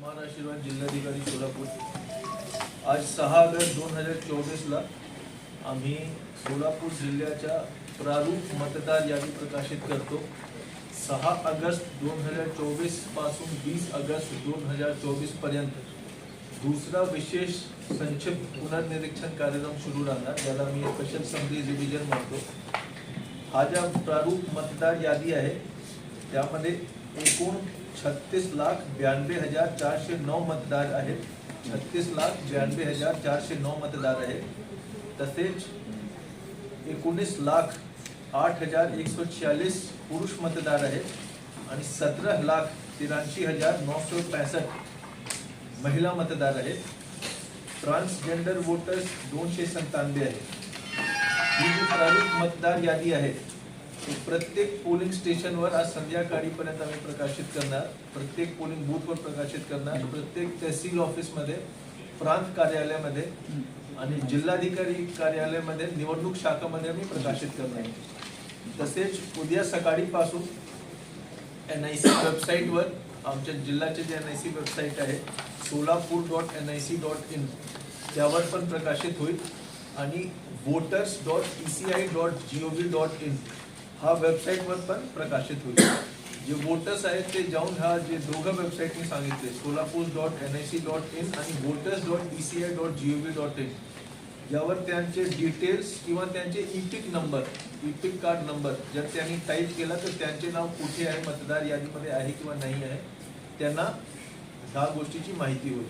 जिल्हाधिकारी सोलापूर. आज सहा ऑगस्ट दोन हजार चोवीसला आम्ही सोलापूर जिल्ह्याच्या प्रारूप मतदार यादी प्रकाशित करतो. सहा ऑगस्ट दोन हजार चोवीसपासून वीस ऑगस्ट दोन हजार चोवीसपर्यंत दुसरा विशेष संक्षिप्त पुनर्निरीक्षण कार्यक्रम सुरू राहणार ज्याला मी स्पेशल समरी रिव्हिजन म्हणतो. हा ज्या प्रारूप मतदार यादी आहे त्यामध्ये एकूण छत्तीस लाख ब्याण्णवे हज़ार चारशे नऊ मतदार आहेत. छत्तीस लाख ब्याण्णवे हज़ार चारशे नऊ मतदार आहेत. तसेच एकोणीस लाख आठ हज़ार एकशे छियालीस पुरुष मतदार आहेत आणि सतरा लाख तिराऐंशी हज़ार नऊशे पासष्ट महिला मतदार आहेत. ट्रान्सजेंडर वोटर्स दोनशे सत्तानवे आहेत. ही जी प्रारूप मतदार यादी ती प्रत्येक पोलिंग स्टेशनवर आज संध्याकाळीपर्यंत आम्ही प्रकाशित करणार. प्रत्येक पोलिंग बूथवर प्रकाशित करणार. प्रत्येक तहसील ऑफिसमध्ये प्रांत कार्यालयामध्ये आणि जिल्हाधिकारी कार्यालयामध्ये निवडणूक शाखामध्ये आम्ही प्रकाशित करणार. तसेच उद्या सकाळीपासून एन आय सी वेबसाईटवर आमच्या जिल्ह्याचे जे एन आय सी वेबसाईट आहे Solapur dot N I C dot in त्यावर पण प्रकाशित होईल. आणि voters dot E C I dot G O V dot in हा वेबसाईटवर पण प्रकाशित होईल. जे वोटर्स आहेत ते जाऊन हा जे दोघं वेबसाईट मी सांगितले Solapur dot N I C dot in आणि voters dot E C I dot G O V dot in यावर त्यांचे डिटेल्स किंवा त्यांचे EPIC number EPIC card number जर त्यांनी टाईप केला तर त्यांचे नाव कुठे आहे मतदार यादीमध्ये आहे किंवा नाही आहे त्यांना ह्या गोष्टीची माहिती होईल.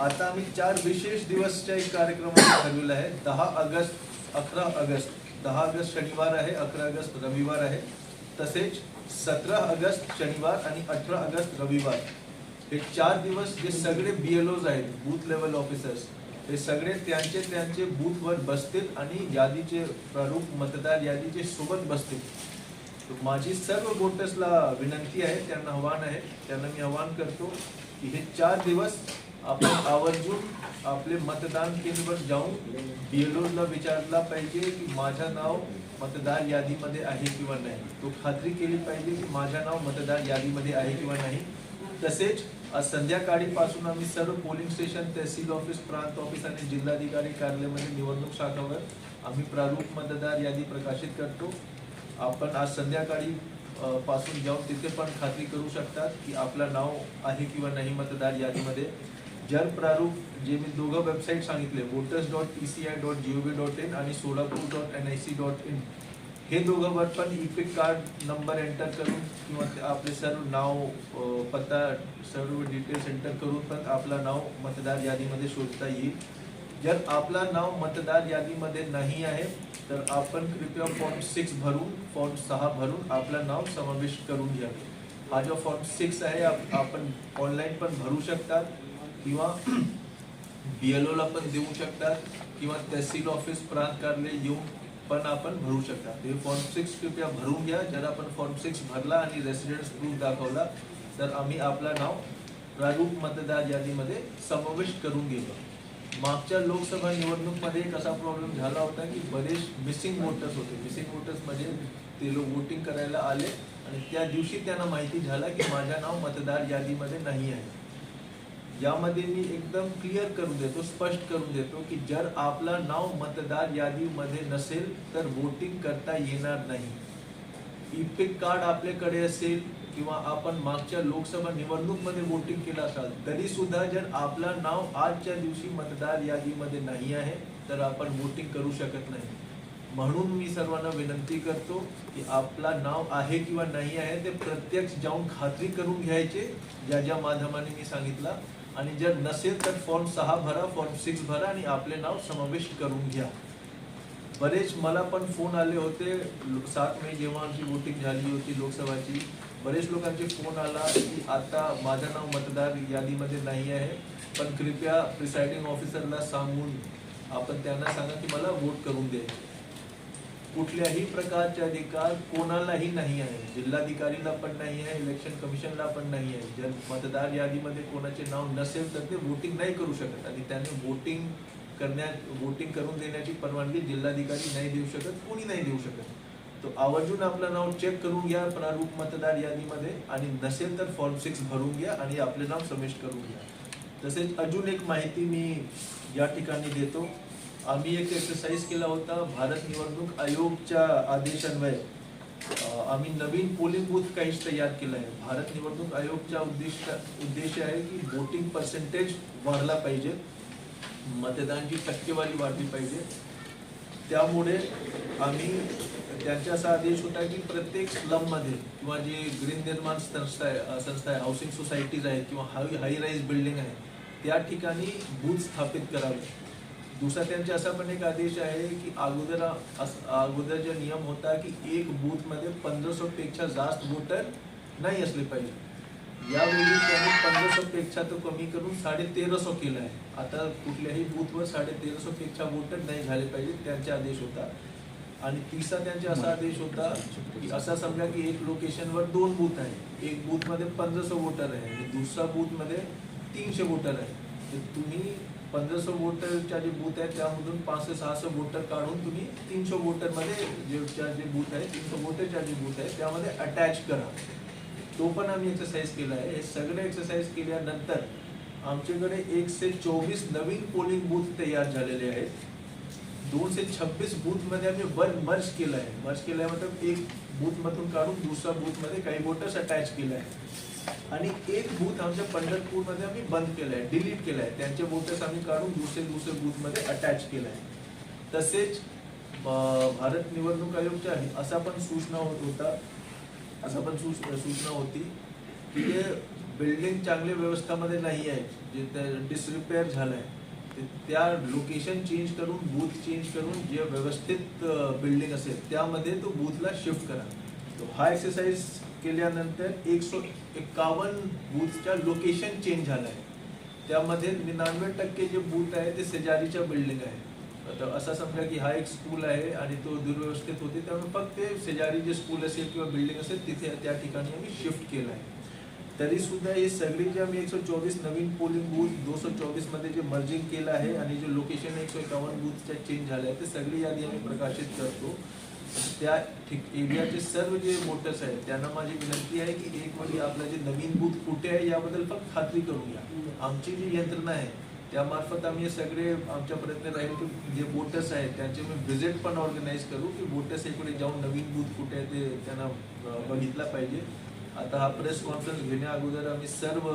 आता आम्ही चार विशेष दिवसच्या एक कार्यक्रम ठरवलेला आहे दहा ऑगस्ट अकरा ऑगस्ट. दहा ऑगस्ट शनिवार आहे अकरा ऑगस्ट रविवार आहे. तसेच सतरा ऑगस्ट शनिवार आणि अठरा ऑगस्ट रविवार. हे चार दिवस जे सगळे बी एल ओज आहेत बूथ लेवल ऑफिसर्स हे सगळे त्यांचे त्यांचे बूथवर बसतील आणि यादीचे प्रारूप मतदार यादीचे सोबत बसतील. माझी सर्व वोटर्सला विनंती आहे त्यांना आव्हान आहे त्यांना मी आव्हान करतो की हे चार दिवस आपण आवर्जून आपले मतदान केंद्रावर जाऊन बीएलओला विचारला पाहिजे की माझं नाव मतदार यादीमध्ये आहे किंवा नाही. तो खात्री केली पाहिजे की माझं नाव मतदार यादीमध्ये आहे किंवा नाही. तसेच आज संध्याकाळीपासून आम्ही सर्व पोलिंग स्टेशन तहसील ऑफिस प्रांत ऑफिस आणि जिल्हाधिकारी कार्यालयामध्ये निवडणूक शाखावर आम्ही प्रारूप मतदार यादी प्रकाशित करतो. आपण आज संध्याकाळी पासून जाऊन तिथे पण खात्री करू शकतात की आपलं नाव आहे किंवा नाही मतदार यादीमध्ये. जर प्रारूप जे मी दोघं वेबसाईट सांगितले voters dot E C I dot G O V dot in आणि Solapur dot N I C dot in हे दोघंवर पण इपिक कार्ड नंबर एंटर करून किंवा आपले सर्व नाव पत्ता सर्व डिटेल्स एंटर करून पण आपलं नाव मतदार यादीमध्ये शोधता येईल. जर आपला नाव मतदार यादीमध्ये नाही आहे तर आपण कृपया फॉर्म सिक्स भरून फॉर्म सहा भरून आपलं नाव समाविष्ट करून घ्या. हा जो फॉर्म सिक्स आहे आप- आपण ऑनलाईन पण भरू शकतात किंवा बी एल ओला पण देऊ शकतात किंवा तहसील ऑफिस प्रांत कार्यालय येऊन पण आपण भरू शकतात. हे फॉर्म सिक्स कृपया भरून घ्या. जर आपण फॉर्म सिक्स भरला आणि रेसिडेन्स प्रूफ दाखवला तर आम्ही आपलं नाव प्रारूप मतदार यादीमध्ये समाविष्ट करून गेलो मागच्या लोकसभा निवडणूकमध्ये कसा प्रॉब्लेम झाला होता की बरेच मिसिंग वोटर्स होते. मिसिंग वोटर्स म्हणजे ते लोक वोटिंग करायला आले आणि त्या दिवशी त्यांना माहिती झाला की माझं नाव मतदार यादीमध्ये नाही आहे. यामध्ये मी एकदम क्लिअर करून देतो स्पष्ट करून देतो की जर आपलं नाव मतदार यादीमध्ये नसेल तर वोटिंग करता येणार नाही. इपिक कार्ड आपल्याकडे असेल किंवा आपण मागच्या लोकसभा निवडणूकमध्ये वोटिंग केलं असाल तरी सुद्धा जर आपलं नाव आजच्या दिवशी मतदार यादीमध्ये नाही आहे तर आपण वोटिंग करू शकत नाही. म्हणून मी सर्वांना विनंती करतो की आपला नाव आहे किंवा नाही आहे ते प्रत्यक्ष जाऊन खात्री करून घ्यायचे. ज्या ज्या माध्यमाने मी सांगितलं आणि जर नसेल तर फॉर्म सहा भरा फॉर्म सिक्स भरा आणि आपले नाव समाविष्ट करून घ्या. बरेच मला पण फोन आले होते सात मे जेव्हा आमची वोटिंग झाली होती लोकसभाची. बरेच लोकांचे फोन आला की आता माझं नाव मतदार यादीमध्ये नाही आहे पण कृपया प्रिसाइडिंग ऑफिसरला सांगून आपण त्यांना सांगा की मला वोट करून दे कुठल्याही प्रकारचे अधिकार कोणालाही नाही आहे. जिल्हाधिकारीला पण नाही आहे इलेक्शन कमिशनला पण नाही आहे. जर मतदार यादीमध्ये कोणाचे नाव नसेल तर ते वोटिंग नाही करू शकत. आणि त्याने वोटिंग करण्यात वोटिंग करून देण्याची परवानगी जिल्हाधिकारी नाही देऊ शकत कोणी नाही देऊ शकत. तो आवर्जून आपलं नाव चेक करून घ्या प्रारूप मतदार यादीमध्ये. आणि नसेल तर फॉर्म सिक्स भरून घ्या आणि आपले नाव समिष्ट करून घ्या. तसेच अजून एक माहिती मी या ठिकाणी देतो. आम्ही एक एक्सरसाइज केला होता भारत निवडणूक आयोगच्या आदेशान्वये. आम्ही नवीन पोलिंग बूथ काहीच तयार केलं आहे भारत निवडणूक आयोगच्या उद्दिष्ट उद्देश आहे की वोटिंग पर्सेंटेज वाढला पाहिजे. मतदानाची टक्केवारी वाढली पाहिजे. त्यामुळे आम्ही त्यांचा असा आदेश होता की प्रत्येक स्लममध्ये किंवा जे ग्रीन निर्माण संस्था आहे संस्था आहे हाऊसिंग सोसायटीज आहेत किंवा हाय हाय राईज बिल्डिंग आहे त्या ठिकाणी बूथ स्थापित करावे. दुसरा त्यांचा असा पण एक आदेश आहे की अगोदर अगोदर जो नियम होता की एक बूथमध्ये पंधराशे पेक्षा जास्त वोटर नाही असले पाहिजे. यावेळी त्यांनी पंधराशे पेक्षा तो कमी करून साडे तेराशे केलं आहे. आता कुठल्याही बूथवर साडे तेराशे पेक्षा वोटर नाही झाले पाहिजे त्यांचा आदेश होता. आणि तिसरा त्यांचा असा आदेश होता की असा समजा की एक लोकेशनवर दोन बूथ आहे. एक बूथमध्ये पंधराशे वोटर आहे आणि दुसरा बूथमध्ये तीनशे वोटर आहे. तर तुम्ही पंधराशे वोटरच्या जे बूथ आहे त्यामधून पाचशे सहाशे वोटर काढून तुम्ही तीनशे वोटरमध्ये जे जे बूथ आहे तीनशे वोटरच्या जे बूथ आहे त्यामध्ये अटॅच करा. तो पण आम्ही एक्सरसाइज केला आहे. हे सगळे एक्सरसाइज केल्यानंतर आमच्याकडे एकशे चोवीस नवीन पोलिंग बूथ तयार झालेले आहेत. दोनशे छब्बीस बूथमध्ये आम्ही वन मर्ज केलं आहे. मर्ज केलं आहे मतलब एक बूथमधून काढून दुसऱ्या बूथमध्ये काही वोटर्स अटॅच केलं आहे आणि एक बूथ आमच्या पंढरपूरमध्ये आम्ही बंद केलं आहे डिलीट केलं आहे त्यांचे वोटर्स आम्ही काढून दुसरे दुसरे बूथमध्ये अटॅच केलं आहे तसेच भारत निवडणूक आयोगच्या असा पण सूचना होत होता. असा पण सूचना होती की जे बिल्डिंग चांगल्या व्यवस्थामध्ये नाही आहे जे डिसरिपेअर झालं आहे ते त्या लोकेशन चेंज करून बूथ चेंज करून जे व्यवस्थित बिल्डिंग असेल त्यामध्ये तो बूथला शिफ्ट करा. तो हा एक्सरसाइज केल्यानंतर एक सौ एकावन्न बूथच्या लोकेशन चेंज झालं आहे त्यामध्ये निन्यानवे टक्के जे बूथ आहे ते शेजारीच्या बिल्डिंग आहे. आता असं समजा की हा एक स्कूल आहे आणि तो दुर्व्यवस्थित होते त्यामुळे फक्त ते शेजारी जे स्कूल असेल किंवा बिल्डिंग असेल तिथे त्या ठिकाणी आम्ही शिफ्ट केलं आहे तरी सुद्धा हे सगळी जे आम्ही एकशे चोवीस नवीन पोलिंग बूथ दोनशे चोवीसमध्ये जे मर्जिंग केलं आहे आणि जे लोकेशन एकशे एकावन्न बूथच्या चेंज झाले आहे ते सगळी यादी आम्ही प्रकाशित करतो. त्या ठिक एरियाचे सर्व जे मोटर्स आहेत त्यांना माझी विनंती आहे की एक म्हणजे आपलं जे नवीन बूथ कुठे आहे याबद्दल फक्त खात्री करून घ्या. आमची जी यंत्रणा आहे त्यामार्फत आम्ही हे सगळे आमच्या प्रयत्न राहील की जे वोटर्स आहेत त्यांचे मी व्हिजिट पण ऑर्गनाईज करू की वोटर्स इकडे जाऊन नवीन बूथ कुठे आहे ते त्यांना बघितला पाहिजे. आता हा प्रेस कॉन्फरन्स घेण्या अगोदर आम्ही सर्व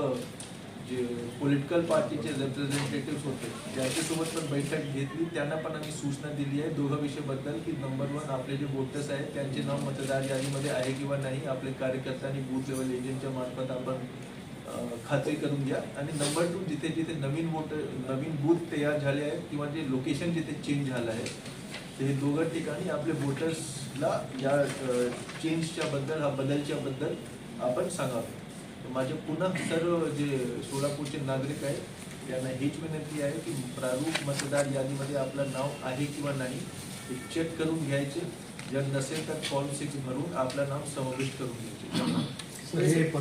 जे पॉलिटिकल पार्टीचे रिप्रेझेंटेटिव्ह होते ज्यांच्यासोबत पण बैठक घेतली त्यांना पण आम्ही सूचना दिली आहे दोघं विषयाबद्दल की नंबर वन आपले जे वोटर्स आहेत त्यांचे नाव मतदार यादीमध्ये आहे किंवा नाही आपले कार्यकर्त्यांनी बूथ लेवल एजंटच्या मार्फत आपण खात्री करून घ्या. आणि नंबर टू जिथे जिथे नवीन वोटर नवीन बूथ तयार झाले आहेत किंवा जे लोकेशन जिथे चेंज झालं आहे ते हे दोघं ठिकाणी आपले वोटर्सला या चेंजच्या बद्दल हा बदलच्या बद्दल आपण सांगावं. माझे पुन्हा सर्व जे सोलापूरचे नागरिक आहेत त्यांना हीच विनंती आहे की प्रारूप मतदार यादीमध्ये आपलं नाव आहे किंवा नाही हे चेक करून घ्यायचे. जर नसेल तर फॉर्म सिक्स भरून आपलं नाव समाविष्ट करून घ्यायचे.